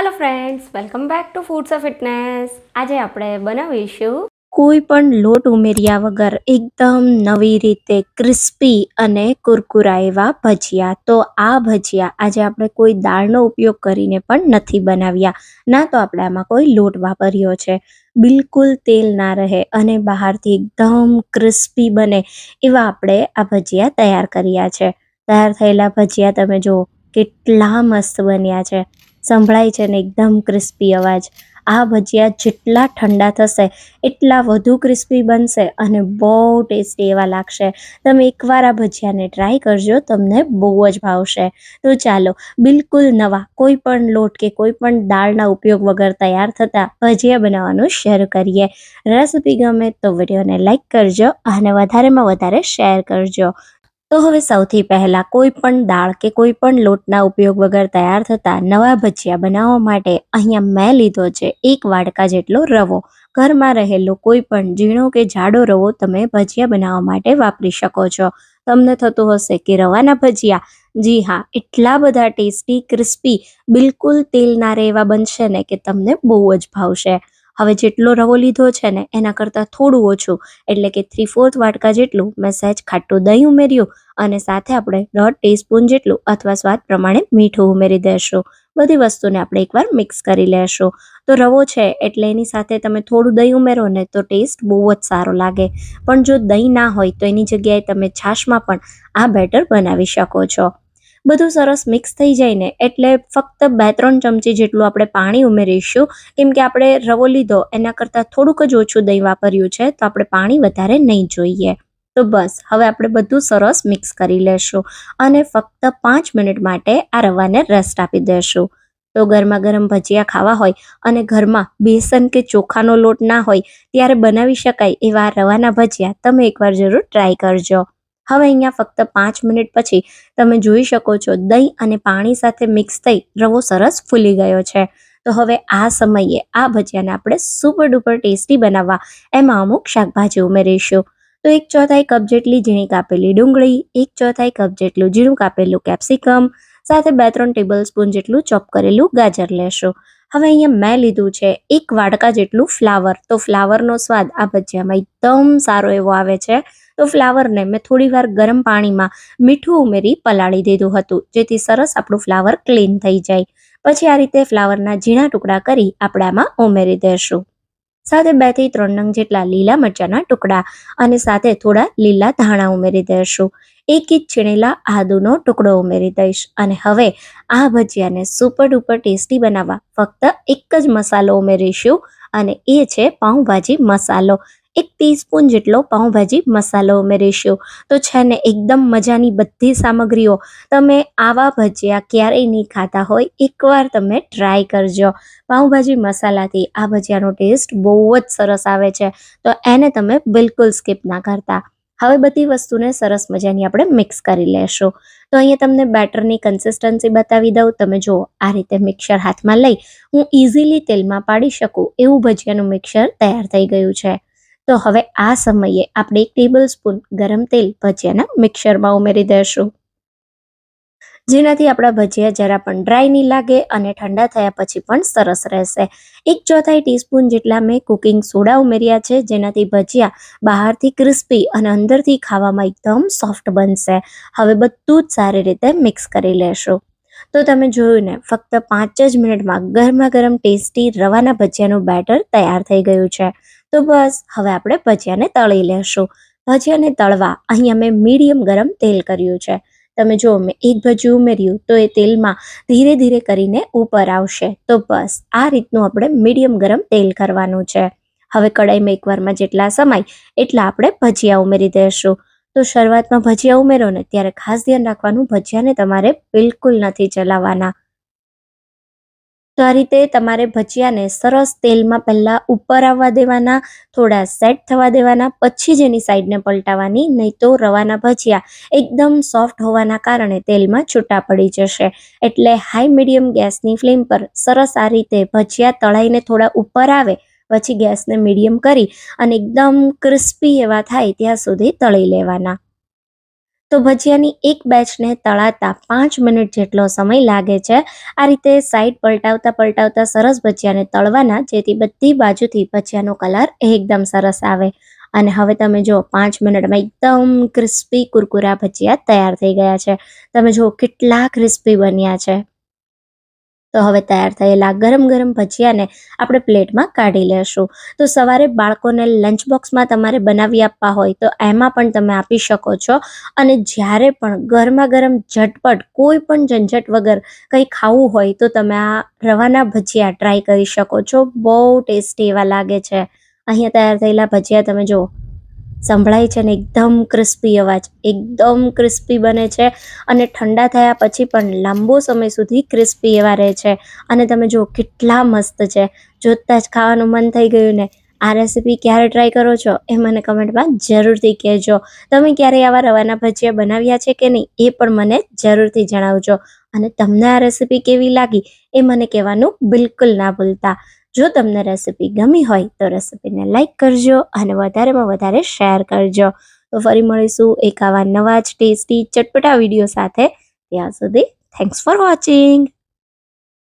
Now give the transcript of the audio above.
Hello friends welcome back to foods of fitness આજે આપણે બનાવીશું કોઈ પણ લોટ ઉમેર્યા વગર એકદમ નવી રીતે ક્રિસ્પી અને કુરકુરા એવા ભજીયા. તો આ ભજીયા આજે આપણે કોઈ દાળનો ઉપયોગ કરીને પણ નથી બનાવ્યા. ના તો આપણે આમાં કોઈ લોટ વાપર્યો છે. બિલકુલ તેલ ના રહે અને બહારથી એકદમ ક્રિસ્પી બને એવા આપણે આ ભજીયા તૈયાર કર્યા છે. તૈયાર થયેલા ભજીયા તમે જુઓ, કેટલા મસ્ત બન્યા છે. સંભળાય છે ને એકદમ ક્રિસ્પી અવાજ. આ ભજીયા જેટલા ઠંડા થશે, એટલા વધુ ક્રિસ્પી બનશે અને બહુ ટેસ્ટી એવા લાગશે. તમે એકવાર આ ભજીયાને ટ્રાય કરજો, તમને બહુ જ ભાવશે. તો ચાલો, બિલકુલ નવા, કોઈ પણ લોટ કે કોઈ પણ દાળના ઉપયોગ વગર તૈયાર થતા ભજીયા બનાવવાનું શરૂ કરીએ. રેસિપી ગમે તો વિડીયોને લાઇક કરજો અને વધારેમાં વધારે શેર કરજો. તો હવે સૌથી પહેલાં કોઈ પણ દાળ કે કોઈ પણ લોટના ઉપયોગ વગર તૈયાર થતા નવા ભજીયા બનાવવા માટે અહીંયા મેં લીધો છે એક વાડકા જેટલો રવો. ઘરમાં રહેલો કોઈ પણ ઝીણો કે જાડો રવો તમે ભજીયા બનાવવા માટે વાપરી શકો છો. તમને થતું હશે કે રવાના ભજીયા. જી હા, એટલા બધા ટેસ્ટી, ક્રિસ્પી, બિલકુલ તેલ ના રહે એવા બનશે ને કે તમને બહુ જ ભાવશે. હવે જેટલો રવો લીધો છે ને, એના કરતાં થોડું ઓછું. એટલે કે થ્રી ફોર્થ વાટકા જેટલું મેં સહેજ ખાટું દહીં ઉમેર્યું અને સાથે આપણે દોઢ ટીસ્પૂન જેટલું અથવા સ્વાદ પ્રમાણે મીઠું ઉમેરી દેશું. બધી વસ્તુને આપણે એકવાર મિક્સ કરી લેશું. તો રવો છે એટલે એની સાથે તમે થોડું દહીં ઉમેરો ને તો ટેસ્ટ બહુ જ સારો લાગે. પણ જો દહીં ના હોય તો એની જગ્યાએ તમે છાશમાં પણ આ બેટર બનાવી શકો છો. બધું સરસ મિક્સ થઈ જાય ને, એટલે ફક્ત બે ત્રણ ચમચી જેટલું આપણે પાણી ઉમેરીશું. કેમ કે આપણે રવો લીધો, એના કરતાં થોડુંક જ ઓછું દહીં વાપર્યું છે, તો આપણે પાણી વધારે નહીં જોઈએ. તો બસ, હવે આપણે બધું સરસ મિક્સ કરી લેશું અને ફક્ત પાંચ મિનિટ માટે આ રવાને રેસ્ટ આપી દેશું. તો ગરમા ગરમ ભજીયા ખાવા હોય અને ઘરમાં બેસન કે ચોખાનો લોટ ના હોય, ત્યારે બનાવી શકાય એવા રવાના ભજીયા તમે એકવાર જરૂર ટ્રાય કરજો. હવે અહીંયા ફક્ત પાંચ મિનિટ પછી તમે જોઈ શકો છો, દહીં અને પાણી સાથે મિક્સ થઈ રવો સરસ ફૂલી ગયો છે. તો હવે આ સમયે આ ભજીયાને આપણે સુપર ડુપર ટેસ્ટી બનાવવા એમાં અમુક શાકભાજી ઉમેરીશું. તો એક ચોથાઈ કપ જેટલી ઝીણી કાપેલી ડુંગળી, એક ચોથાઈ કપ જેટલું ઝીણું કાપેલું કેપ્સિકમ, સાથે બે ત્રણ ટેબલ સ્પૂન જેટલું ચોપ કરેલું ગાજર લેશો. હવે અહીંયા મેં લીધું છે એક વાડકા જેટલું ફ્લાવર. તો ફ્લાવરનો સ્વાદ આ ભજીયામાં એકદમ સારો એવો આવે છે. તો ફ્લાવરને મેં થોડીવાર ગરમ પાણીમાં મીઠું ઉમેરી પલાળી દીધું હતું, જેથી સરસ આપણું ફ્લાવર ક્લીન થઈ જાય. પછી આ રીતે ફ્લાવરના ઝીણા ટુકડા કરી આપણામાં ઉમેરી દેશું. સાથે બેથી ત્રણ નંગ જેટલા લીલા મરચાના ટુકડા અને સાથે થોડા લીલા ધાણા ઉમેરી દઈશું એક ઇંચ છીણેલા આદુનો ટુકડો ઉમેરી દઈશ અને હવે આ ભજીયાને સુપર ડુપર ટેસ્ટી બનાવવા ફક્ત એક જ મસાલો ઉમેરીશું અને એ છે પાઉંભાજી મસાલો. એક ટીસ્પૂન જેટલો પાઉંભાજી મસાલો ઉમેરીશું. તો છે ને, એકદમ મજાની બધી સામગ્રીઓ તમે આવા ભજીયા ક્યારેય નહીં ખાતા હોય, એકવાર તમે ટ્રાય કરજો. પાઉંભાજી મસાલાથી આ ભજીયાનો ટેસ્ટ બહુ જ સરસ આવે છે. તો એને તમે બિલકુલ સ્કીપ ના કરતા. હવે બધી વસ્તુને સરસ મજાની આપણે મિક્સ કરી લેશું. તો અહીંયા તમને બેટરની કન્સિસ્ટન્સી બતાવી દઉં. તમે જુઓ, આ રીતે મિક્સર હાથમાં લઈ હું ઇઝીલી તેલમાં પાડી શકું. એવું ભજીયાનું મિક્સર તૈયાર થઈ ગયું છે. તો હવે આ સમયે આપણે એક ટેબલ સ્પૂન ગરમ તેલ ભજીયાના મિક્સરમાં ઉમેરી દઈશું. જેનાથી આપણા ભજીયા જરા પણ ડ્રાય નહીં લાગે અને ઠંડા થયા પછી પણ સરસ રહેશે. એક ચોથાઈ ટીસ્પૂન જેટલા મેં કુકિંગ સોડા ઉમેર્યા છે, જેનાથી ભજીયા બહારથી ક્રિસ્પી અને અંદરથી ખાવામાં એકદમ સોફ્ટ બનશે. હવે બધું જ સારી રીતે મિક્સ કરી લેશું. તો તમે જોયું ને, ફક્ત પાંચ જ મિનિટમાં ગરમા ગરમ ટેસ્ટી રવાના ભજીયાનું બેટર તૈયાર થઈ ગયું છે. તો બસ, હવે આપણે ભજીયાને તળી લેશું. ભજીયાને તળવા અહીંયા મેં મીડિયમ ગરમ તેલ કર્યું છે. તમે જો મેં એક ભજીયું ઉમેર્યું તો એ તેલમાં ધીરે ધીરે કરીને ઉપર આવશે. તો બસ, આ રીતનું આપણે મીડિયમ ગરમ તેલ કરવાનું છે. હવે કડાઈમાં એકવારમાં જેટલા સમાય એટલા આપણે ભજીયા ઉમેરી દઈશું તો શરૂઆતમાં ભજીયા ઉમેરો ને ત્યારે ખાસ ધ્યાન રાખવાનું ભજીયાને તમારે બિલકુલ નથી ચલાવવાના. તો આ રીતે તમારે ભજીયાને સરસ તેલમાં પહેલાં ઉપર આવવા દેવાના, થોડા સેટ થવા દેવાના, પછી જ એની સાઈડને પલટાવવાની નહીં તો રવાના ભજીયા એકદમ સોફ્ટ હોવાના કારણે તેલમાં છૂટા પડી જશે. એટલે હાઈ મીડિયમ ગેસની ફ્લેમ પર સરસ આ રીતે ભજીયા તળાઈને થોડા ઉપર આવે, પછી ગેસને મીડિયમ કરી અને એકદમ ક્રિસ્પી એવા થાય ત્યાં સુધી તળી લેવાના. તો ભજીયાની એક બેચને તળાતા પાંચ મિનિટ જેટલો સમય લાગે છે. આ રીતે સાઈડ પલટાવતા પલટાવતા સરસ ભજીયાને તળવાના, જેથી બધી બાજુથી ભજીયાનો કલર એકદમ સરસ આવે. અને હવે તમે જો પાંચ મિનિટમાં એકદમ ક્રિસ્પી કુરકુરા ભજીયા તૈયાર થઈ ગયા છે. તમે જો કેટલા ક્રિસ્પી બન્યા છે. તો હવે તૈયાર થયેલા ગરમ ગરમ ભજીયાને આપણે પ્લેટમાં કાઢી લેશું. તો સવારે બાળકોને લંચ બોક્સમાં તમારે બનાવી આપવા હોય તો એમાં પણ તમે આપી શકો છો. અને જ્યારે પણ ગરમા ગરમ ઝટપટ કોઈ પણ ઝંઝટ વગર કંઈ ખાવું હોય તો તમે આ રવાના ભજીયા ટ્રાય કરી શકો છો. બહુ ટેસ્ટી એવા લાગે છે. અહીંયા તૈયાર થયેલા ભજીયા તમે જુઓ. સંભળાય છે ને એકદમ ક્રિસ્પી અવાજ, એકદમ ક્રિસ્પી બને છે અને ઠંડા થયા પછી પણ લાંબો સમય સુધી ક્રિસ્પી એવા રહે છે. અને તમે જુઓ કેટલા મસ્ત છે. જોતાં જ ખાવાનું મન થઈ ગયું ને. આ રેસીપી ક્યારે ટ્રાય કરો છો એ મને કમેન્ટમાં જરૂરથી કહેજો. તમે ક્યારે આવા રવાના ભજીયા બનાવ્યા છે કે નહીં એ પણ મને જરૂરથી જણાવજો. અને તમને આ રેસીપી કેવી લાગી એ મને કહેવાનું બિલકુલ ના ભૂલતા. જો તમને રેસીપી ગમી હોય તો રેસીપીને લાઇક કરજો અને વધારેમાં વધારે શેર કરજો. તો ફરી મળીશું એક આવા નવા જ ટેસ્ટી ચટપટા વીડિયો સાથે. ત્યાં સુધી થેન્ક્સ ફોર વોચિંગ